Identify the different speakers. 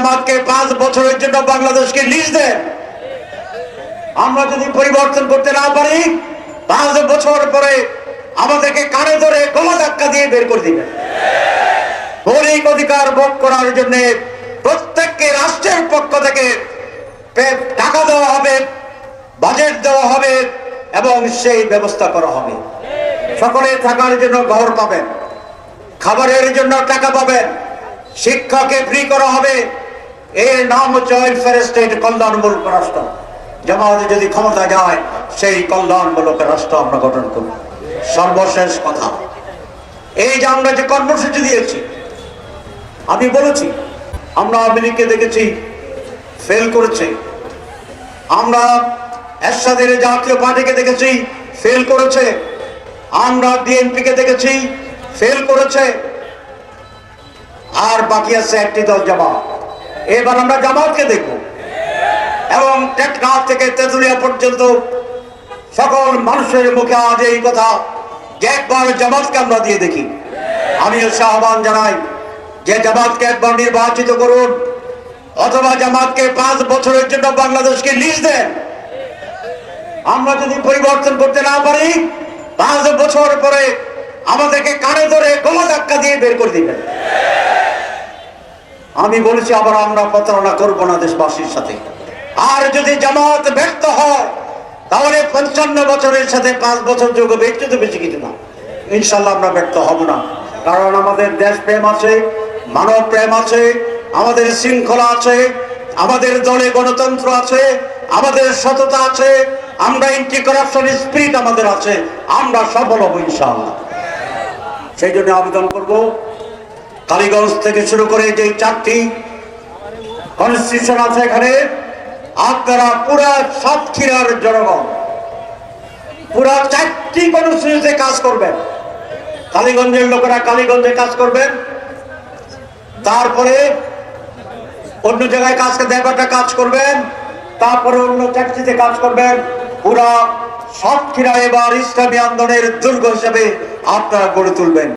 Speaker 1: জামাতকে পাঁচ বছরের জন্য বাংলাদেশকে লিজ দেন। আমরা যদি পরিবর্তন করতে না পারি, পাঁচ বছর পরে আমাদেরকে কানে ধরে গলা ধাক্কা দিয়ে বের করে দিবেন। মৌলিক অধিকার ভোগ করার জন্য প্রত্যেককে রাষ্ট্রের পক্ষ থেকে টাকা দেওয়া হবে, বাজেট দেওয়া হবে এবং সেই ব্যবস্থা করা হবে। সকলে থাকার জন্য ঘর পাবেন, খাবারের জন্য টাকা পাবেন, শিক্ষাকে ফ্রি করা হবে এর নাম হচ্ছে ওয়েলফেয়ার স্টেট কল্যাণমূলক রাষ্ট্র। জামাতে যদি ক্ষমতা যায়, সেই কল্যাণমূলক রাষ্ট্র আমরা গঠন করব। সর্বশেষ কথা, এই যে আমরা যে কর্মসূচি দিয়েছি, আমি বলেছি, আমরা আওয়ামী দেখেছি, ফেল করেছে। আমরা এরশাদের জাতীয় পার্টিকে দেখেছি, ফেল করেছে। আমরা বিএনপি কে দেখেছি, ফেল করেছে। আর বাকি আছে একটি দল জামাত। এবার আমরা জামাতকে দেখব। এবং টেকনাফ থেকে তেঁতুলিয়া পর্যন্ত সকল মানুষের মুখে আজ এই কথা যে একবার জামাতকে আমরা দিয়ে দেখি। আমি হচ্ছে আহ্বান জানাই যে জামাতকে একবার নির্বাচিত করুন, অথবা জামাতকে পাঁচ বছরের জন্য বাংলাদেশকে লিজ দেন। আমরা যদি পরিবর্তন করতে না পারি, পাঁচ বছর পরে আমাদেরকে কানে ধরে গলা ধাক্কা দিয়ে বের করে দিবেন। আমি বলেছি, আবার আমরা প্রতারণা করব না দেশবাসীর সাথে। আর যদি জামাত ব্যর্থ হয়, তাহলে পঞ্চান্ন বছরের সাথে পাঁচ বছর যোগ একটু তো বেশি কিছু না। ইনশাল্লাহ আমরা ব্যর্থ হব না। কারণ আমাদের দেশ প্রেম আছে, মানব প্রেম আছে, আমাদের শৃঙ্খলা আছে, আমাদের দলে গণতন্ত্র আছে, আমাদের সততা আছে, আমরা ইন্টি করাপশন স্পিরিট আমাদের আছে, আমরা সফল হব ইনশাল্লাহ। সেই জন্য আবেদন করব কালীগঞ্জ থেকে শুরু করে যে চারটি কনস্টিটিউশন আছে এখানে, আপনারা পুরা সাতক্ষীরার জনগণ, পুরা চারটি কনস্টিটিউশনে কাজ করবেন। কালীগঞ্জের লোকেরা কালীগঞ্জে কাজ করবেন। তারপরে অন্য জায়গায় কাজ দেখাটা কাজ করবেন। তারপরে অন্য চাকরিতে কাজ করবেন। পুরা সাতক্ষীরা এবার ইসলামী আন্দোলনের দুর্গ হিসেবে আপনারা গড়ে তুলবেন।